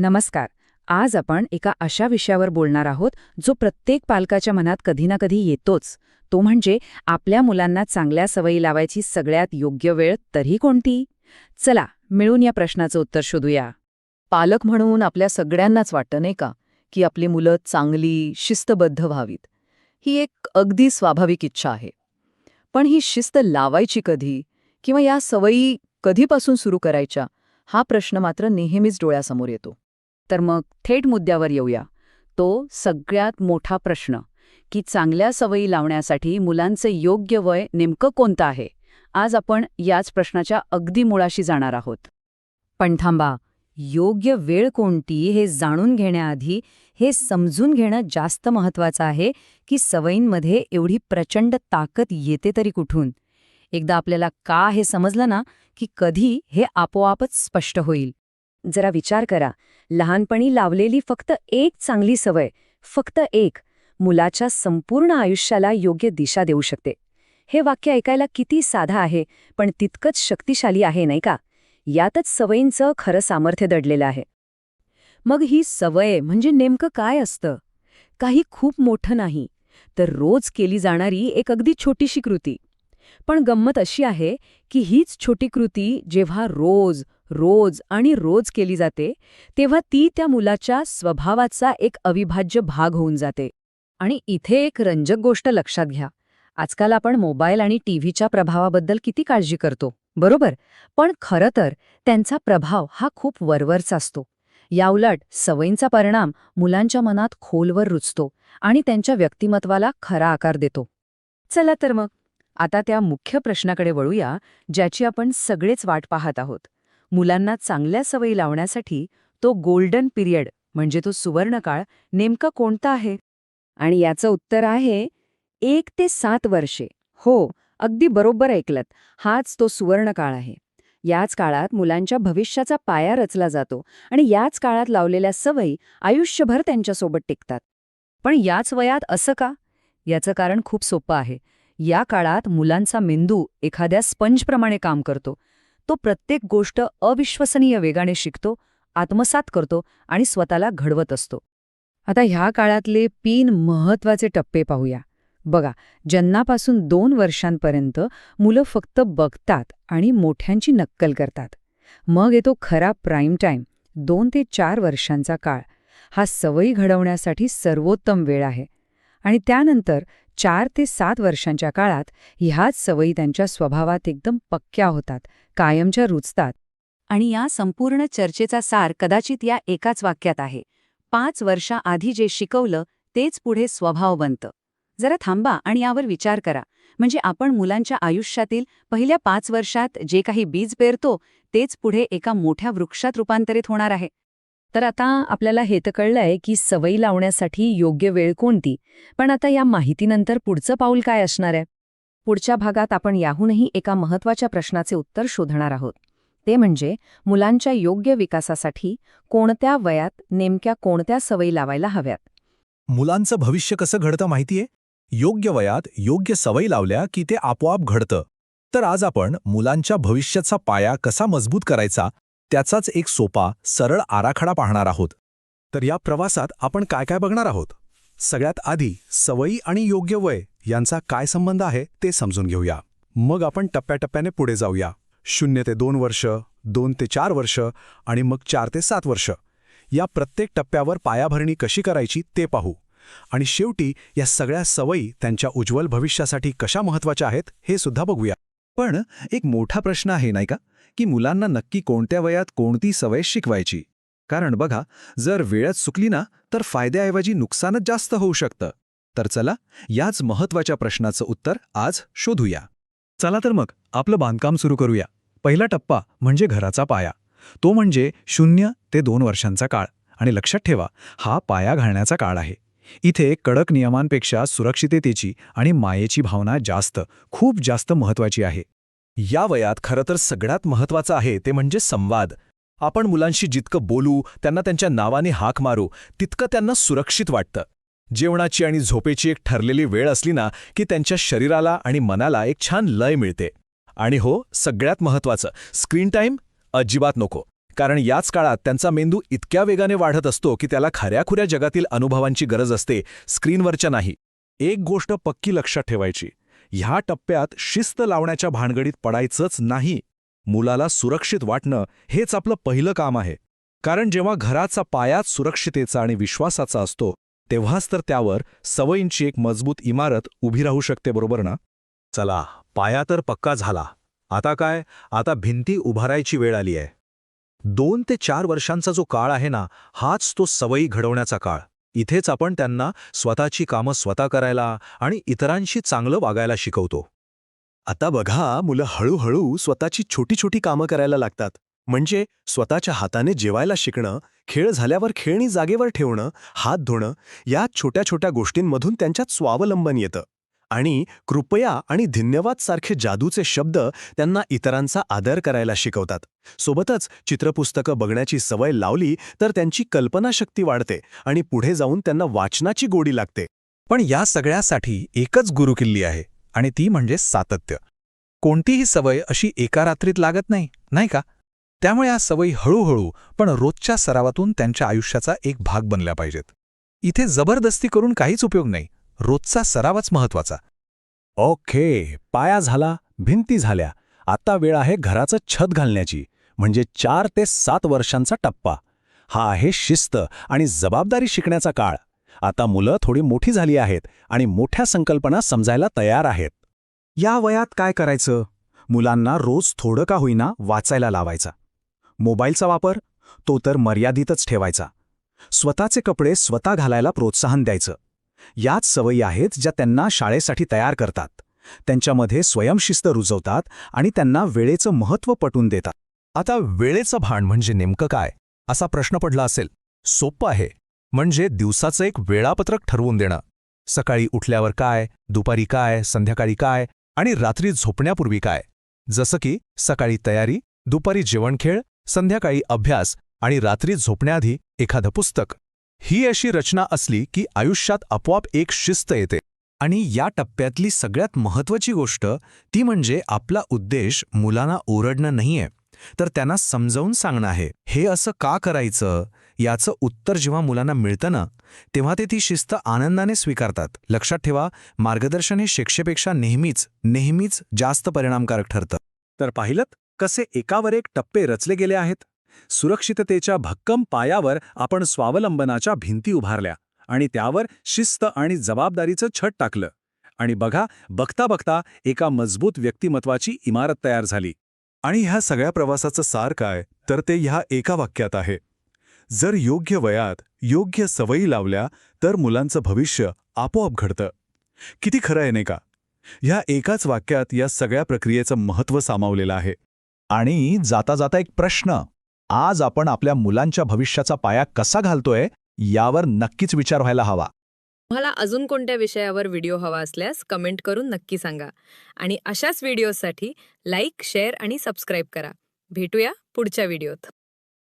नमस्कार. आज आपण एका अशा विषयावर बोलणार आहोत जो प्रत्येक पालकाच्या मनात कधी ना कधी येतोच. तो म्हणजे आपल्या मुलांना चांगल्या सवयी लावायची सगळ्यात योग्य वेळ तरी कोणती? चला मिळून या प्रश्नाचं उत्तर शोधूया. पालक म्हणून आपल्या सगळ्यांनाच वाटतं नाही का की आपली मुलं चांगली शिस्तबद्ध व्हावीत? ही एक अगदी स्वाभाविक इच्छा आहे. पण ही शिस्त लावायची कधी? किंवा या सवयी कधीपासून सुरू करायच्या? हा प्रश्न मात्र नेहमीच डोळ्यासमोर येतो. तर मग थेट मुद्द्यावर येऊया. तो सगळ्यात मोठा प्रश्न की चांगल्या सवयी लावण्यासाठी मुलांचं योग्य वय नेमकं कोणतं आहे? आज आपण याच प्रश्नाच्या अगदी मुळाशी जाणार आहोत. पण थांबा योग्य वेळ कोणती हे जाणून घेण्याआधी हे समजून घेणं जास्त महत्वाचं आहे की सवयींमध्ये एवढी प्रचंड ताकद येते तरी कुठून? एकदा आपल्याला का हे समजलं ना की कधी हे आपोआपच स्पष्ट होईल. जरा विचार करा. लहानपणी लावलेली फक्त एक चांगली सवय फक्त एक मुलाच्या संपूर्ण आयुष्याला योग्य दिशा देऊ शकते. हे वाक्य ऐकायला किती साधा आहे पण तितकंच शक्तिशाली आहे नाही का? यातच सवयींचं खरं सामर्थ्य दडलेलं आहे. मग ही सवय म्हणजे नेमकं काय असतं? काही खूप मोठं नाही तर रोज केली जाणारी एक अगदी छोटीशी कृती. पण गंमत अशी आहे की हीच छोटी कृती जेव्हा रोज रोज आणि रोज केली जाते तेव्हा ती त्या मुलाच्या स्वभावाचा एक अविभाज्य भाग होऊन जाते. आणि इथे एक रंजक गोष्ट लक्षात घ्या. आजकाल आपण मोबाईल आणि टीव्हीच्या प्रभावाबद्दल किती काळजी करतो बरोबर? पण खरं तर त्यांचा प्रभाव हा खूप वरवरचा असतो. याउलट सवयींचा परिणाम मुलांच्या मनात खोलवर रुचतो आणि त्यांच्या व्यक्तिमत्वाला खरा आकार देतो. चला तर मग आता त्या मुख्य प्रश्नाकडे वळूया ज्याची आपण सगळेच वाट पाहत आहोत. मुलांना चांगल्या सवयी लावण्यासाठी तो गोल्डन पिरियड म्हणजे तो सुवर्णकाळ नेमका कोणता आहे? आणि याचं उत्तर आहे एक ते सात वर्षे. हो अगदी बरोबर ऐकलत. हाच तो सुवर्णकाळ आहे. याच काळात मुलांच्या भविष्याचा पाया रचला जातो आणि याच काळात लावलेल्या सवयी आयुष्यभर त्यांच्यासोबत टिकतात. पण याच वयात असं का? याचं कारण खूप सोपं आहे. या काळात मुलांचा मेंदू एखाद्या स्पंजप्रमाणे काम करतो. तो प्रत्येक गोष्ट अविश्वसनीय वेगाने शिकतो आत्मसात करतो आणि स्वतःला घडवत असतो. आता ह्या काळातले तीन महत्त्वाचे टप्पे पाहूया. बघा जन्मापासून दोन वर्षांपर्यंत मुलं फक्त बघतात आणि मोठ्यांची नक्कल करतात. मग येतो खरा प्राईम टाईम दोन ते चार वर्षांचा काळ. हा सवयी घडवण्यासाठी सर्वोत्तम वेळ आहे. आणि त्यानंतर चार ते सात वर्षांच्या काळात ह्याच सवयी त्यांच्या स्वभावात एकदम पक्क्या होतात कायमच्या रुचतात. आणि या संपूर्ण चर्चेचा सार कदाचित या एकाच वाक्यात आहे. पाच वर्षाआधी जे शिकवलं तेच पुढे स्वभाव बनतं. जरा थांबा आणि यावर विचार करा. म्हणजे आपण मुलांच्या आयुष्यातील पहिल्या पाच वर्षात जे काही बीज पेरतो तेच पुढे एका मोठ्या वृक्षात रूपांतरित होणार आहे. तर आता आपल्याला हे तर कळलंय की सवयी लावण्यासाठी योग्य वेळ कोणती पण आता या माहितीनंतर पुढचं पाऊल काय असणार आहे? पुढच्या भागात आपण याहूनही एका महत्त्वाच्या प्रश्नाचे उत्तर शोधणार आहोत. ते म्हणजे मुलांच्या योग्य विकासासाठी कोणत्या वयात नेमक्या कोणत्या सवयी लावायला हव्यात? मुलांचं भविष्य कसं घडतं माहितीये? योग्य वयात योग्य सवयी लावल्या की ते आपोआप घडतं. तर आज आपण मुलांच्या भविष्याचा पाया कसा मजबूत करायचा त्याचाच एक सोपा सरळ आराखडा पाहणार आहोत. तर या प्रवासात आपण काय काय बघणार आहोत? सगळ्यात आधी सवयी आणि योग्य वय यांचा काय संबंध आहे ते समजून घेऊया. मग आपण टप्प्याटप्प्याने पुढे जाऊया. शून्य ते दोन वर्ष दोन ते चार वर्ष आणि मग चार ते सात वर्ष. या प्रत्येक टप्प्यावर पायाभरणी कशी करायची ते पाहू. आणि शेवटी या सगळ्या सवयी त्यांच्या उज्ज्वल भविष्यासाठी कशा महत्त्वाच्या आहेत हे सुद्धा बघूया. पण एक मोठा प्रश्न आहे नाही का? की मुलांना नक्की कोणत्या वयात कोणती सवय शिकवायची. कारण बघा जर वेळच चुकली ना तर फायद्याऐवजी नुकसानच जास्त होऊ शकतं. तर चला याच महत्त्वाच्या प्रश्नाचं उत्तर आज शोधूया. चला तर मग आपलं बांधकाम सुरू करूया. पहिला टप्पा म्हणजे घराचा पाया. तो म्हणजे शून्य ते दोन वर्षांचा काळ. आणि लक्षात ठेवा हा पाया घालण्याचा काळ आहे. इथे कडक नियमांपेक्षा सुरक्षिततेची आणि मायेची भावना जास्त खूप जास्त महत्वाची आहे. या वयात खरं तर सगळ्यात महत्वाचं आहे ते म्हणजे संवाद. आपण मुलांशी जितकं बोलू त्यांना त्यांच्या नावाने हाक मारू तितकं त्यांना सुरक्षित वाटतं. जेवणाची आणि झोपेची एक ठरलेली वेळ असली ना की त्यांच्या शरीराला आणि मनाला एक छान लय मिळते. आणि हो सगळ्यात महत्वाचं स्क्रीन टाईम अजिबात नको. कारण याच काळात त्यांचा मेंदू इतक्या वेगाने वाढत असतो की त्याला खऱ्याखुऱ्या जगातील अनुभवांची गरज असते स्क्रीनवरच्या नाही. एक गोष्ट पक्की लक्षात ठेवायची. ह्या टप्प्यात शिस्त लावण्याच्या भानगडीत पडायचंच नाही. मुलाला सुरक्षित वाटणं हेच आपलं पहिलं काम आहे. कारण जेव्हा घराचा पायाच सुरक्षितेचा आणि विश्वासाचा असतो तेव्हाच तर त्यावर सवयींची एक मजबूत इमारत उभी राहू शकते बरोबर ना? चला पाया तर पक्का झाला. आता काय? आता भिंती उभारायची वेळ आली आहे. दोन ते चार वर्षांचा जो काळ आहे ना हाच तो सवयी घडवण्याचा काळ. इथेच आपण त्यांना स्वतःची कामं स्वतः करायला आणि इतरांशी चांगलं वागायला शिकवतो. आता बघा मुलं हळूहळू स्वतःची छोटी छोटी कामं करायला लागतात. म्हणजे स्वतःच्या हाताने जेवायला शिकणं खेळ झाल्यावर खेळणी जागेवर ठेवणं हात धुणं या छोट्या छोट्या गोष्टींमधून त्यांच्यात स्वावलंबन येतं. आणि कृपया आणि धन्यवाद सारखे जादूचे शब्द त्यांना इतरांचा आदर करायला शिकवतात. सोबतच चित्रपुस्तकं बघण्याची सवय लावली तर त्यांची कल्पनाशक्ती वाढते आणि पुढे जाऊन त्यांना वाचनाची गोडी लागते. पण या सगळ्यासाठी एकच गुरुकिल्ली आहे आणि ती म्हणजे सातत्य. कोणतीही सवय अशी एका रात्रीत लागत नाही नाही का? त्यामुळे या सवयी हळूहळू पण रोजच्या सरावातून त्यांच्या आयुष्याचा एक भाग बनल्या पाहिजेत. इथे जबरदस्ती करून काहीच उपयोग नाही. रोजचा सरावच महत्त्वाचा ओके पाया झाला भिंती झाल्या. आता वेळ आहे घराचं छत घालण्याची म्हणजे चार ते सात वर्षांचा टप्पा. हा आहे शिस्त आणि जबाबदारी शिकण्याचा काळ. आता मुलं थोडी मोठी झाली आहेत आणि मोठ्या संकल्पना समजायला तयार आहेत. या वयात काय करायचं? मुलांना रोज थोडं का होईना वाचायला लावायचा. मोबाईलचा वापर? तो तर मर्यादितच ठेवायचा. स्वतःचे कपडे स्वतः घालायला प्रोत्साहन द्यायचं. याच सवयी आहेत ज्या त्यांना शाळेसाठी तयार करतात. त्यांच्यामध्ये स्वयंशिस्त रुजवतात आणि त्यांना वेळेचं महत्त्व पटवून देतात. आता वेळेचं भान म्हणजे नेमकं काय? असा प्रश्न पडला असेल. सोपं आहे. म्हणजे दिवसाचं एक वेळापत्रक ठरवून देणं. सकाळी उठल्यावर काय? दुपारी काय? संध्याकाळी काय? आणि रात्री झोपण्यापूर्वी काय? जसं की सकाळी तयारी दुपारी जेवणखेळ संध्याकाळी अभ्यास आणि रात्री झोपण्याआधी एखादं पुस्तक. ही अशी रचना असली की आयुष्यात आपोआप एक शिस्त येते. आणि या टप्प्यातली सगळ्यात महत्त्वाची गोष्ट ती म्हणजे आपला उद्देश मुलांना ओरडणं नाहीये. तर त्यांना समजावून सांगणं आहे हे असं का करायचं? याचं उत्तर जेव्हा मुलांना मिळतं ना तेव्हा ते ती शिस्त आनंदाने स्वीकारतात. लक्षात ठेवा मार्गदर्शन हे शिक्षेपेक्षा नेहमीच नेहमीच जास्त परिणामकारक ठरतं. तर पाहिलं कसे एकावर एक टप्पे रचले गेले आहेत? सुरक्षिततेच्या भक्कम पायावर आपण स्वावलंबनाच्या भिंती उभारल्या आणि त्यावर शिस्त आणि जबाबदारीचं छत टाकलं. आणि बघा बघता बघता एका मजबूत व्यक्तिमत्वाची इमारत तयार झाली. आणि ह्या सगळ्या प्रवासाचं सार काय? तर ते ह्या एका वाक्यात आहे. जर योग्य वयात योग्य सवयी लावल्या तर मुलांचं भविष्य आपोआप घडतं. किती खरं आहे नाही का? ह्या एकाच वाक्यात या सगळ्या प्रक्रियेचं महत्त्व सामावलेलं आहे. आणि जाता जाता एक प्रश्न. आज आपण आपल्या मुलांच्या भविष्याचा पाया कसा घालतोय यावर नक्कीच विचार व्हायला हवा. तुम्हाला अजून कोणत्या विषयावर व्हिडिओ हवा असल्यास कमेंट करून नक्की सांगा. आणि अशाच व्हिडिओसाठी लाईक शेअर आणि सबस्क्राईब करा. भेटूया पुढच्या व्हिडिओत.